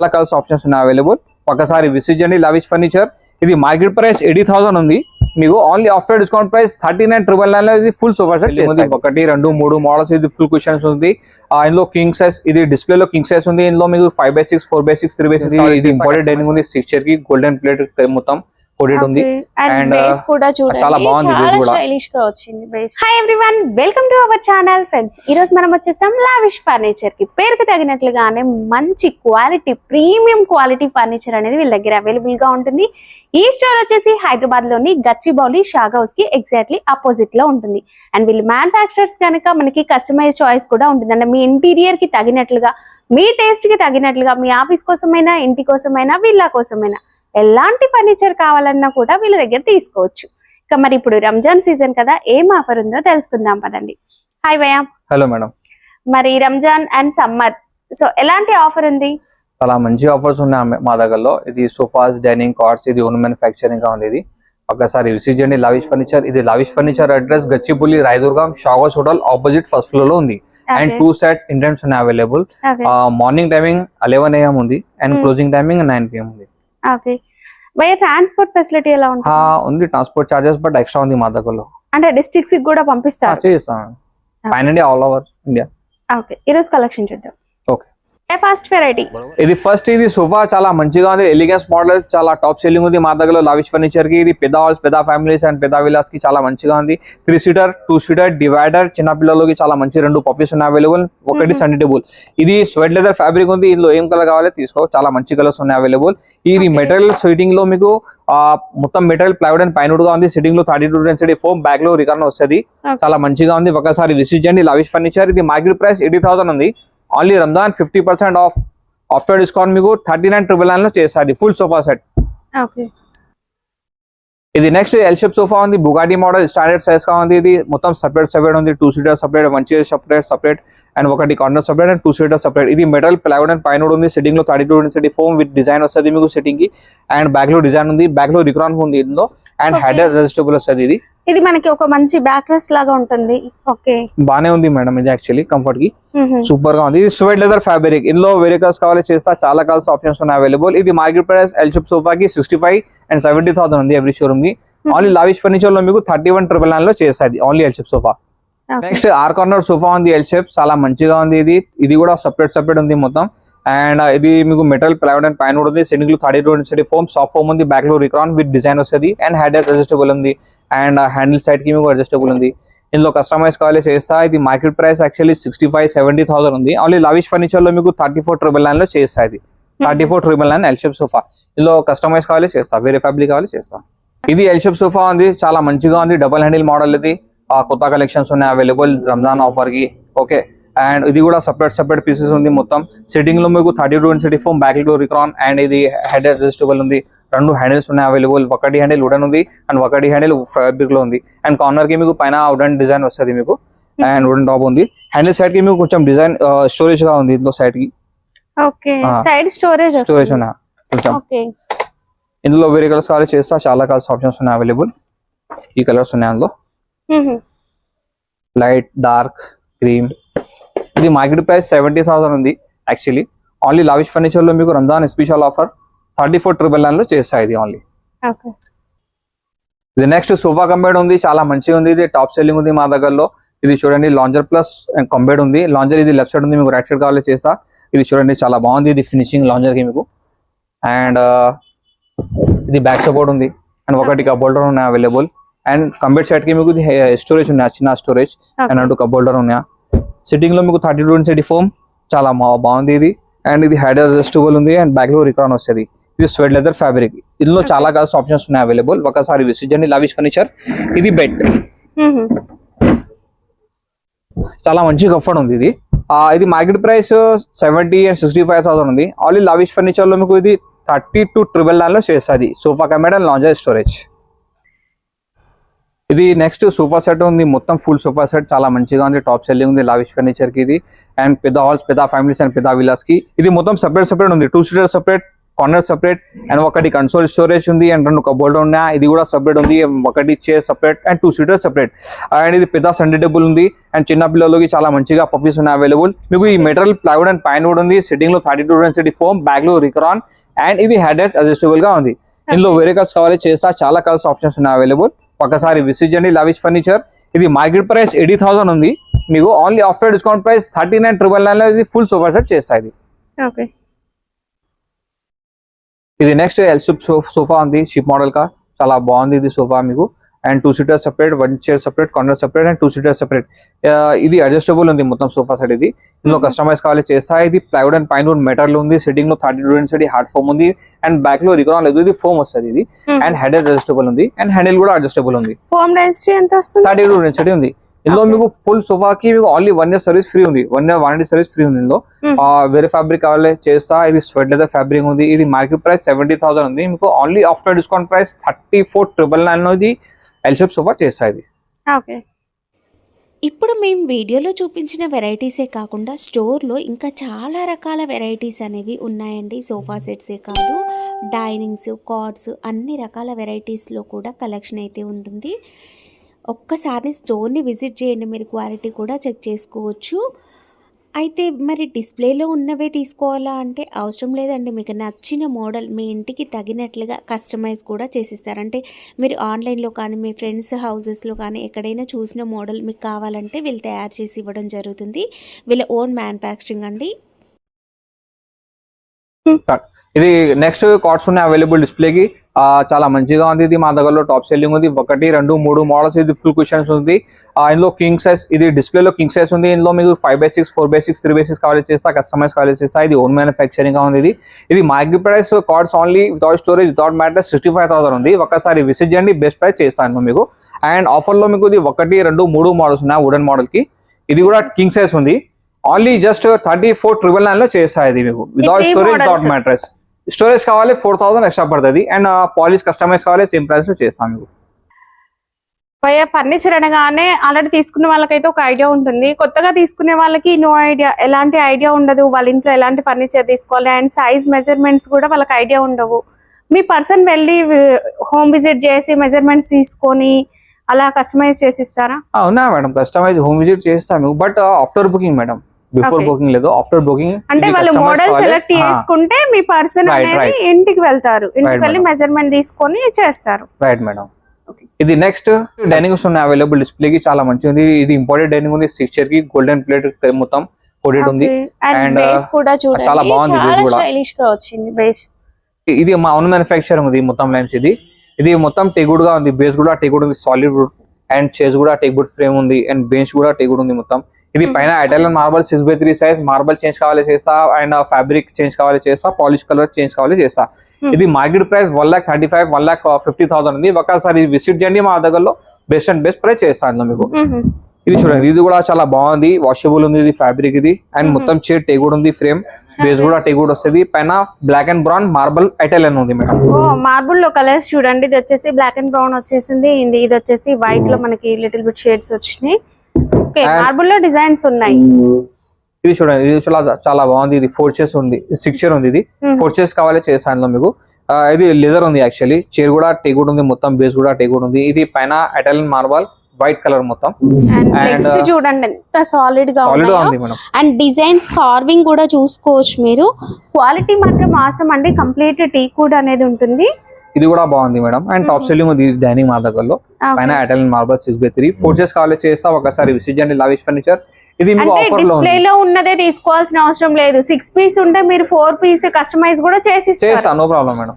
చాలా colours options ఉన్నాయి available. ఒకసారి విసిట్ చేయండి లవిష్ ఫర్నిచర్. ఇది మార్కెట్ ప్రైస్ ఎయిటీ థౌసండ్ ఉంది. మీకు only after discount price thirty nine triple నైన్లో ఇది ఫుల్ సోఫా సెట్ చేస్తుంది ఒకటి రెండు మూడు మోడల్స్ ఇది ఫుల్ కుషన్స్ ఉంది. ఇందులో కింగ్ సైజ్ ఇది డిస్ప్లే లో కింగ్ సైజ్ ఉంది. ఇందులో మీకు five by six four by six three by six ఇది ఇంపార్టెంట్ డైనింగ్ ఉంది. సిక్స్కి గోల్డెన్ ప్లేట్ మొత్తం. కోటెడ్ ఉంది. అండ్ బేస్ uh, కూడా చూడండి. చాలా బాగుంది కూడా. స్టైలిష్గా వచ్చింది base hi everyone welcome to our channel friends ఈ రోజు మనం వచ్చేసాం లావిష్ ఫర్నిచర్కి. పేరుకు తగినట్లుగానే మంచి క్వాలిటీ ప్రీమియం క్వాలిటీ ఫర్నిచర్ అనేది వీళ్ళ దగ్గర అవైలబుల్గా ఉంటుంది. ఈ స్టోర్ వచ్చేసి హైదరాబాద్లోని గచ్చిబౌలి షాగ్ హౌస్కి ఎగ్జాక్ట్లీ ఆపోజిట్లో ఉంటుంది. అండ్ వీళ్ళు మ్యానుఫాక్చరర్స్ కనుక మనకి కస్టమైజ్ చాయిస్ కూడా ఉంటుంది. అంటే మీ ఇంటీరియర్కి తగినట్లుగా మీ టేస్ట్కి తగినట్లుగా మీ ఆఫీస్ కోసమైనా ఇంటి కోసమైనా వీళ్ళ కోసమైనా ఎలాంటి ఫర్నిచర్ కావాలన్నా కూడా వీళ్ళ దగ్గర తీసుకోవచ్చు. ఇక మరి ఇప్పుడు రంజాన్ సీజన్ కదా ఏం ఆఫర్ ఉందో తెలుసుకుందాం పదండి. హాయ్ భయా హలో మేడం మరి రంజాన్ అండ్ సమ్మర్ సో ఎలాంటి ఆఫర్ ఉంది? చాలా మంచి ఆఫర్స్ ఉన్నాయి మా దగ్గరలో. ఇది సోఫాస్ డైనింగ్ కార్డ్స్ ఇది ఓన్ మ్యానుఫ్యాక్చరింగ్గా ఉంది ఇది. ఒకసారి విసిట్ చేయండి. లవిష్ ఫర్నిచర్ ఇది Lavish Furniture address Gachibowli Rayadurgam షాగోస్ hotel opposite first ఫ్లోర్లో ఉంది. అండ్ టూ సెట్ ఇంటెంట్స్ ఉన్నాయి available morning timing eleven AM ఉంది. And. Closing timing nine PM ఉంది. ఓకే భయ ట్రాన్స్పోర్ట్ ఫెసిలిటీ ఎలా ఉంటుంది? ఆ, ఉంది ట్రాన్స్పోర్ట్ చార్జెస్ బట్ ఎక్స్ట్రా ఉంది మా దగ్గరలో అంటే డిస్ట్రిక్ట్స్కి కూడా పంపిస్తారు. చేస్తాం అండి ఆల్ ఓవర్ ఇండియా ఓకే ఈ రోజు కలెక్షన్ చూద్దాం. First variety. ఇది ఫస్ట్ ఇది సోఫా చాలా మంచిగా ఉంది. ఎలిగెన్స్ మోడల్ చాలా టాప్ సెల్లింగ్ ఉంది మా దగ్గర లవిష్ ఫర్నిచర్కి ఇది పెద్ద హాల్స్ పెద్ద ఫ్యామిలీస్ అండ్ పెద్ద విలాస్కి చాలా మంచిగా ఉంది. Three seater two seater divider చిన్న పిల్లలకి చాలా మంచి రెండు పప్పీస్ ఉన్నాయి అవైలబుల్ ఒకటి Mhm. సండి టేబుల్ ఇది స్వెట్ లెదర్ ఫ్యాబ్రిక్ ఉంది. ఇందులో ఏం కలర్ కావాలి తీసుకో. చాలా మంచి కలర్స్ ఉన్నాయి అవైలబుల్ ఇది. మెటీరియల్ సీటింగ్లో మీకు మొత్తం మెటీరియల్ ప్లైవుడ్ అండ్ పైనుడ్గా ఉంది. సిట్టింగ్లో థర్టీ టూ డెన్సిటీ ఫోమ్ బ్యాక్లో రికర్న్ వస్తుంది. చాలా మంచిగా ఉంది. ఒకసారి విసిట్ చేయండి. లవిష్ ఫర్నిచర్ ఇది మార్కెట్ ప్రైస్ ఎయిటీ థౌసండ్ ఉంది. Only Ramzan fifty percent off after discount మీకు థర్టీ నైన్ ట్రిపుల్ నైన్లో చేస్తుంది ఫుల్ సోఫా సెట్ ఇది నెక్స్ట్ ఎల్ షేప్ సోఫా ఉంది. బుగాటి మోడల్ స్టాండర్డ్ సైజ్గా ఉంది ఇది. మొత్తం సపరేట్ సపరేట్ ఉంది. Two seater separate one chair separate separate and ఒకటి corner separate and two seater separate ఇది మెటల్ ప్లైవుడ్ అండ్ పైన ఉంది. సిట్టింగ్లో thirty two city foam with design వస్తుంది మీకు సిట్టింగ్కి. అండ్ బ్యాక్లో డిజైన్ ఉంది. బ్యాక్లో రిక్రాన్ ఉంది ఇందులో అండ్. హెడర్ రెజిస్టబుల్ వస్తుంది ఇది. ఇది మనకి ఒక మంచి బ్యాక్ రెస్ట్ లాగా ఉంటుంది. ఓకే బానే ఉంది మేడం ఇది యాక్చువల్లీ కంఫర్ట్కి. సూపర్గా ఉంది. ఇది స్వెట్ లెదర్ ఫ్యాబ్రిక్ ఇందులో వేరే కలర్స్ కావాలి చేస్తా చాలా కలర్స్ ఆప్షన్స్ ఉన్నాయి అవైలబుల్ ఇది market price L shape sofa కి sixty five and seventy thousand ఉంది ఎవ్రీ షోరూమ్కి. ఓన్లీ లావిష్ ఫర్నిచర్లో మీకు థర్టీ వన్ ట్రిపుల్ నైన్లో చేస్తుంది. Only L shape sofa next or corner sofa ఉంది ఎల్ షేప్ చాలా మంచిగా ఉంది ఇది. ఇది కూడా సపరేట్ సపరేట్ ఉంది మొత్తం. అండ్ ఇది మీకు మెటల్ ప్లైవుడ్ అండ్ పైన కూడా ఉంది. Sitting thirty two density foam soft foam ఉంది. బ్యాక్లో రిక్రాన్ విత్ డిజైన్ వస్తుంది. అండ్ హెడ్ అడ్జస్టబుల్ ఉంది. అండ్ హ్యాండిల్ సైడ్కి మీకు అడ్జస్టబుల్ ఉంది. ఇందులో కస్టమైజ్ కావాలి చేస్తా. ఇది market price actually sixty five seventy thousand ఉంది. ఓన్లీ లవిష్ ఫర్నిచర్లో మీకు థర్టీ ఫోర్ ట్రిపుల్ నైన్లో చేస్తా ఇది. Thirty four triple nine L shape sofa ఇందులో కస్టమైజ్ కావాలి చేస్తా. వేరే ఫ్యాబ్రిక్ కావాలి చేస్తా. ఇది ఎల్ షేప్ సోఫా ఉంది. చాలా మంచిగా ఉంది. డబల్ హ్యాండిల్ మోడల్ ఇది. కొత్త కలెక్షన్స్ ఉన్నాయి అవైలబుల్ రంజాన్ ఆఫర్కి. ఓకే అండ్ ఇది కూడా సపరేట్ సపరేట్ పీసెస్ ఉంది మొత్తం. సిట్టింగ్లో మీకు థర్టీ టూ సిటీ ఫోమ్ బ్యాక్లో రిక్రాన్ అండ్ ఇది హెడ్ అడ్జస్టబుల్ ఉంది. రెండు హ్యాండిల్స్ ఉన్నాయి అవైలబుల్ ఒకటి హ్యాండిల్ వుడన్ ఉంది అండ్ ఒకటి హ్యాండిల్ ఫ్యాబ్రిక్లో ఉంది. అండ్ కార్నర్కి మీకు పైన వుడన్ డిజైన్ వస్తుంది మీకు. అండ్ వుడన్ టాప్ ఉంది. హ్యాండిల్ సైడ్కి మీకు కొంచెం డిజైన్ స్టోరేజ్గా ఉంది ఇందులో సైడ్కి. ఓకే. సైడ్ స్టోరేజ్ స్టోరేజ్ ఉన్నాయి కొంచెం. ఇందులో వేరే కలర్స్ కావాలి చేస్తా. చాలా కలర్స్ ఆప్షన్స్ ఉన్నాయి అవైలబుల్ ఈ కలర్స్ ఉన్నాయి అందులో. లైట్ డార్క్ క్రీమ్ ఇది మార్కెట్ ప్రైస్ సెవెంటీ థౌసండ్ ఉంది యాక్చువల్లీ. ఓన్లీ లావిష్ ఫర్నిచర్లో మీకు Ramzan special offer thirty four triple నైన్లో చేస్తాయి ఇది ఓన్లీ ఇది నెక్స్ట్ సోఫా కంబేడ్ ఉంది చాలా మంచిగా ఉంది ఇది టాప్ సెల్లింగ్ ఉంది మా దగ్గరలో. ఇది చూడండి లాంజర్ ప్లస్ కంబేడ్ ఉంది. లాంజర్ ఇది లెఫ్ట్ సైడ్ ఉంది మీకు రైట్ సైడ్ కావాలి చేస్తా. ఇది చూడండి చాలా బాగుంది ఇది ఫినిషింగ్ లాంజర్కి మీకు. అండ్ ఇది బ్యాక్ సపోర్ట్ ఉంది. అండ్ ఒకటి కప్ హోల్డర్ ఉన్నాయి అవైలబుల్ అండ్ కంబేడ్ సైడ్కి మీకు స్టోరేజ్ ఉన్నాయి చిన్న స్టోరేజ్ అండ్ అటు కప్ హోల్డర్ ఉన్నాయా. సిట్టింగ్లో మీకు థర్టీ టూ సిటీ ఫోమ్ చాలా బాగుంది ఇది. అండ్ ఇది హెడ్ అడ్జస్టబుల్ ఉంది. అండ్ బ్యాక్లో రికాన్ వస్తుంది. ఇది స్వెట్ లెదర్ ఫ్యాబ్రిక్ ఇందులో చాలా కలర్స్ ఆప్షన్స్ ఉన్నాయి అవైలబుల్ ఒకసారి విసిట్ చేయండి. లవిష్ ఫర్నిచర్ ఇది బెడ్ చాలా మంచి కంఫర్ట్ ఉంది ఇది. ఇది market price seventy and sixty five thousand ఉంది. ఆన్లీ లవిష్ ఫర్నిచర్లో మీకు ఇది థర్టీ టు ట్రిపుల్ నైన్లో చేస్తుంది. సోఫా కమెడ్ అండ్ లాంజర్ స్టోరేజ్ ఇది నెక్స్ట్ సోఫా సెట్ ఉంది. మొత్తం ఫుల్ సోఫా సెట్ చాలా మంచిగా ఉంది. టాప్ సెల్లింగ్ ఉంది. లావిష్ ఫర్నిచర్కి ఇది. అండ్ పెద్ద హాల్స్ పెద్ద ఫ్యామిలీస్ అండ్ పెద్ద విలాస్కి. ఇది మొత్తం సెపరేట్ సెపరేట్ ఉంది. Two seater separate corner separate and ఒకటి కన్సోల్ స్టోరేజ్ ఉంది. అండ్ రెండు కబోర్డ్ ఉన్నాయి. ఇది కూడా సెపరేట్ ఉంది. ఒకటి chair separate and two seater separate and ఇది పెద్ద సండే టేబుల్ ఉంది. అండ్ చిన్న పిల్లలకి చాలా మంచిగా పప్పీస్ ఉన్నాయి అవైలబుల్ మీకు ఈ మెటల్ ప్లైవుడ్ అండ్ పైన్ కూడా ఉంది. సిట్టింగ్లో థర్టీ టూ డెన్సిటీ ఫోమ్ బ్యాక్లో రికరాన్ అండ్ ఇది హెడ్ అడ్జస్టబుల్గా ఉంది. ఇందులో వేరే కలర్స్ కావాలి చేస్తా చాలా కలర్స్ ఆప్షన్స్ ఉన్నాయి అవైలబుల్ ఒకసారి విసిట్ చేయండి. లవిష్ ఫర్నిచర్ ఇది మార్కెట్ ప్రైస్ ఎయిటీ థౌసండ్ ఉంది. మీకు only after discount price thirty nine triple nine ఇది ఫుల్ సోఫా సెట్ చేస్తాయి ఇది. నెక్స్ట్ ఎల్ సోఫా ఉంది. షిప్ మోడల్ కా చాలా బాగుంది ఇది సోఫా మీకు. And two seater separate one chair separate corner separate and two seater separate. ఇది అడ్జస్టబుల్ ఉంది మొత్తం సోఫా సెట్ ఇది. ఇందులో. కస్టమైజ్ కావాలి చేస్తా ఇది plywood and pine wood metal ఉంది. సిట్టింగ్లో thirty two density hard foam ఉంది. అండ్ బ్యాక్లో రికాన్ లేదు. ఇది ఫోమ్ వస్తుంది ఇది. అండ్ హెడ్ అడ్జస్టబుల్ ఉంది. అండ్ హ్యాండిల్ కూడా అడ్జస్టబుల్ ఉంది. డెన్సిటీ ఎంత వస్తుంది? థర్టీ టూ డెన్సిటీ ఉంది. ఇందులో. మీకు ఫుల్ సోఫాకి మీకు only one year service free ఉంది. One year warranty service free ఉంది ఇందులో. వేరే ఫ్యాబ్రిక్ కావాలి చేస్తా ఇది స్వెట్ లెదర్ ఫ్యాబ్రిక్ ఉంది. ఇది మార్కెట్ ప్రైస్ సెవెంటీ థౌసండ్ ఉంది. మీకు only after discount price thirty four triple nine ఇది ఎల్షెప్ సోఫా చేస్తా ఓకే ఇప్పుడు మేము వీడియోలో చూపించిన వెరైటీసే కాకుండా స్టోర్లో ఇంకా చాలా రకాల వెరైటీస్ అనేవి ఉన్నాయండి. సోఫా సెట్సే కాదు డైనింగ్స్ కార్డ్స్ అన్ని రకాల వెరైటీస్లో కూడా కలెక్షన్ అయితే ఉంటుంది. ఒక్కసారి స్టోర్ని విజిట్ చేయండి. మీరు క్వాలిటీ కూడా చెక్ చేసుకోవచ్చు. అయితే మరి డిస్ప్లేలో ఉన్నవే తీసుకోవాలా అంటే అవసరం లేదండి. మీకు నచ్చిన మోడల్ మీ ఇంటికి తగినట్లుగా కస్టమైజ్ కూడా చేసిస్తారు. అంటే మీరు ఆన్లైన్లో కానీ మీ ఫ్రెండ్స్ హౌసెస్లో కానీ ఎక్కడైనా చూసిన మోడల్ మీకు కావాలంటే వీళ్ళు తయారు చేసి ఇవ్వడం జరుగుతుంది. వీళ్ళ ఓన్ మ్యానుఫ్యాక్చరింగ్ అండి. ఇది నెక్స్ట్ కార్డ్స్ ఉన్నాయి అవైలబుల్ డిస్ప్లేకి. చాలా మంచిగా ఉంది. ఇది మా దగ్గరలో టాప్ సెల్లింగ్ ఉంది. ఒకటి రెండు మూడు మోడల్స్ ఇది ఫుల్ క్వశ్చన్స్ ఉంది. ఇందులో కింగ్ సైజ్ ఇది డిస్ప్లేలో కింగ్ సైజ్ ఉంది. ఇందులో మీకు five by six four by six three by six కావాలి చేస్తా కస్టమైజ్ కావాలి చేస్తా. ఇది ఓన్ మ్యానుఫ్యాక్చరింగ్గా ఉంది ఇది. ఇది market price cots only without storage without mattress sixty five thousand ఉంది. ఒకసారి విజిట్ చేయండి బెస్ట్ ప్రైస్ చేస్తాను మీకు. అండ్ ఆఫర్లో మీకు ఇది ఒకటి రెండు మూడు మోడల్స్ ఉన్నాయి వుడెన్ మోడల్కి. ఇది కూడా కింగ్ సైజ్ ఉంది. Only just thirty four triple నైన్లో చేస్తా ఇది మీకు. Without storage. Without mattress storage కావాలి ఫోర్ థౌసండ్ ఎక్స్ట్రా పడుతుంది. అండ్ పాలిష్ కస్టమైజ్ కావాలి సేమ్ ప్రైస్లో చేస్తాం మీకు పైగా ఫర్నిచర్ అనగానే ఆల్రెడీ తీసుకున్న వాళ్ళకైతే ఒక ఐడియా ఉంటుంది. కొత్తగా తీసుకునే వాళ్ళకి నో ఐడియా ఎలాంటి ఐడియా ఉండదు. వాళ్ళ ఇంట్లో ఎలాంటి ఫర్నిచర్ తీసుకోవాలి. అండ్ సైజ్ మెజర్మెంట్స్ కూడా వాళ్ళకి ఐడియా ఉండవు. మీ పర్సన్ వెళ్ళి హోమ్ విజిట్ చేసి మెజర్మెంట్స్ తీసుకొని అలా కస్టమైజ్ చేసి ఇస్తారా అవునా మేడం. కస్టమైజ్ హోమ్ విజిట్ చేస్తాం మీకు but after booking madam. Before. Booking లేదు ఆఫ్టర్ బుకింగ్ అంటే వాళ్ళు మోడల్ సెలెక్ట్ చేసుకుంటే మీ పర్సన్ అనేది. ఇంటికి వెళ్తారు. ఇంటికి వెళ్ళి. మెజర్మెంట్ తీసుకొని చేస్తారు. Right madam. ఇది నెక్స్ట్ డైనింగ్స్ ఉన్నాయి అవైలబుల్ డిస్ప్లే కి చాలా మంచిగా ఉంది ఇది ఇంపార్టెంట్ డైనింగ్ ఉంది సిక్స్ చైర్కి గోల్డెన్ ప్లేట్ మొత్తం కోటెడ్ ఉంది. అండ్ uh, కూడా చూడండి. చాలా బాగుంది కూడా. స్టైలిష్గా వచ్చింది బేస్ ఇది మా ఓన్ మ్యానుఫ్యాక్చరింగ్ ఉంది మొత్తం లైన్స్ ఇది. ఇది మొత్తం టేగుడ్గా ఉంది బేస్ కూడా టేగుడ్ ఉంది సాలిడ్ వుడ్ అండ్ చేస్ కూడా టేగుడ్ ఫ్రేమ్ ఉంది. అండ్ బెంచ్ కూడా టేగుడ్ ఉంది మొత్తం. ఇది Hmm. పైన Italian marble six by three size marble change కావాలి చేస్తా అండ్ ఫ్యాబ్రిక్ చేంజ్ కావాలి చేస్తా పాలిష్ కలర్ చేంజ్ కావాలి చేస్తా. Hmm. ఇది market price one lakh thirty five one lakh fifty thousand ఉంది. ఒకసారి విజిట్ చేయండి మా దగ్గరలో. బెస్ట్ అండ్ బెస్ట్ ప్రైస్ చేస్తాను మీకు. ఇది చూడండి ఇది కూడా చాలా బాగుంది. వాషబుల్ ఉంది ఇది ఫ్యాబ్రిక్ ఇది. అండ్. మొత్తం చైర్ టేగుడ్ ఉంది ఫ్రేమ్ బేస్ కూడా టేగుడ్ వస్తుంది. పైన black and brown marble Italian ఉంది మేడం. మార్బుల్లో కలర్స్ చూడండి. ఇది వచ్చేసి బ్లాక్ అండ్ బ్రౌన్ వచ్చేసింది. ఇది ఇది వచ్చేసి వైట్లో మనకి లిటిల్ బిట్ షేడ్స్ వచ్చినాయి. ఓకే మార్బుల్లో డిజైన్స్ ఉన్నాయి. ఇది చూడండి ఇది చాలా చాలా బాగుంది. ఇది ఫోర్ చైర్స్ ఉంది. సిక్స్ చైర్ ఉంది ఇది. ఫోర్ చైర్స్ కావాలి చేస్తాను మీకు. ఇది లెదర్ ఉంది యాక్చువల్లీ చైర్ కూడా టేగుడ్ ఉంది మొత్తం బేస్ కూడా టేగుడ్ ఉంది. ఇది పైన ఇటాలియన్ మార్బల్ వైట్ కలర్ మొత్తం. Uh, చూడండి ఎంత సాలిడ్గా అండ్ డిజైన్స్ కార్వింగ్ కూడా చూసుకోవచ్చు మీరు. క్వాలిటీ మాత్రం ఆసం అండి. కంప్లీట్ టీ కూడా అనేది ఉంటుంది. ఇది కూడా బాగుంది మేడం. And top. సెల్లింగ్ ఉంది డైనింగ్ మా దగ్గరలో. పైన Italian marble six by three four chairs కావాలి చేస్తా ఒకసారి విసిట్ చేయండి. లవిష్ ఫర్నిచర్ ఇది మీకు ఆఫర్లో ఉన్నదే తీసుకోవాల్సిన అవసరం లేదు. సిక్స్ పీస్ ఉంటే మీరు ఫోర్ పీస్ కస్టమైజ్ కూడా చేసి చేస్తా నో ప్రాబ్లం మేడం.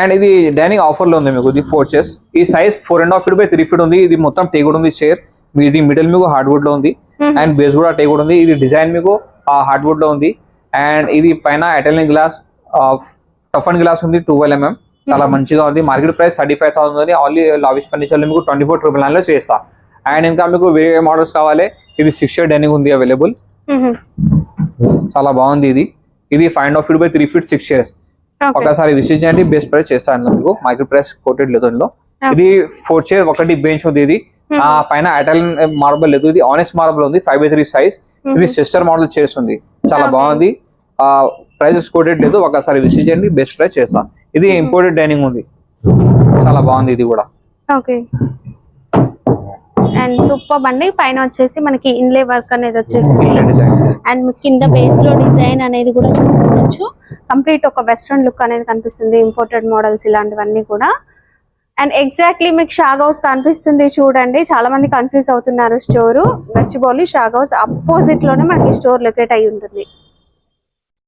అండ్ ఇది డైనింగ్ ఆఫర్లో ఉంది మీకు. ఇది ఫోర్ చైర్స్ ఈ size four and half feet by three feet ఉంది. ఇది మొత్తం టేగుడ్ ఉంది చైర్ ఇది మిడిల్ మీకు హార్డ్వుడ్లో ఉంది. అండ్ బేస్ కూడా టేగుడ్ ఉంది. ఇది డిజైన్ మీకు హార్డ్వుడ్లో ఉంది. అండ్ ఇది పైన ఇటాలియన్ గ్లాస్ టఫన్ గ్లాస్ ఉంది ట్వెల్వ్ ఎంఎం చాలా మంచిగా ఉంది. Market price thirty five thousand ఉంది. ఓన్లీ లావిష్ ఫర్నిచర్ మీకు ట్వంటీ ఫోర్ ట్రిపుల్ నైన్లో చేస్తా. అండ్ ఇంకా మీకు వేరే మోడల్స్ కావాలి. ఇది సిక్స్ ఇయర్ డైనింగ్ ఉంది అవైలబుల్ చాలా బాగుంది ఇది. ఇది five and half feet by three feet six years ఒకసారి విసిట్ చేయండి. బెస్ట్ ప్రైస్ చేస్తాను మీకు. మార్కెట్ ప్రైస్ కోటెడ్ లేదు ఇందులో ఇది ఫోర్ చైర్ ఒకటి బెంచ్ ఉంది ఇది. పైన ఇటాలియన్ మార్బల్ లేదు. ఇది ఆనెస్ట్ మార్బల్ ఉంది. ఫైవ్ బై త్రీ సైజ్ ఇది సిస్టర్ మోడల్ చైర్స్ ఉంది. చాలా. బాగుంది. ఆ ప్రైజెస్ కోటెడ్ లేదు. ఒకసారి విసిట్ చేయండి. బెస్ట్ ప్రైస్ చేస్తా. ఇది ఇంపోర్టెడ్ డైనింగ్ ఉంది. చాలా బాగుంది ఇది కూడా. ఓకే. అండ్ సూపర్ అండి. పైన వచ్చేసి మనకి ఇన్లే వర్క్ అనేది వచ్చేసింది డిజైన్ అండ్ కింద బేస్లో డిజైన్ అనేది కూడా చూసుకోవచ్చు. కంప్లీట్ ఒక వెస్ట్రన్ లుక్ అనేది కనిపిస్తుంది. ఇంపోర్టెడ్ మోడల్స్ ఇలాంటివన్నీ కూడా. అండ్ ఎగ్జాక్ట్లీ మీకు షాగ్ హౌస్ కనిపిస్తుంది చూడండి. చాలా మంది కన్ఫ్యూజ్ అవుతున్నారు స్టోర్ గచ్చిబౌలి షాగ్ హౌస్ అపోజిట్లోనే మనకి స్టోర్ లొకేట్ అయి ఉంటుంది.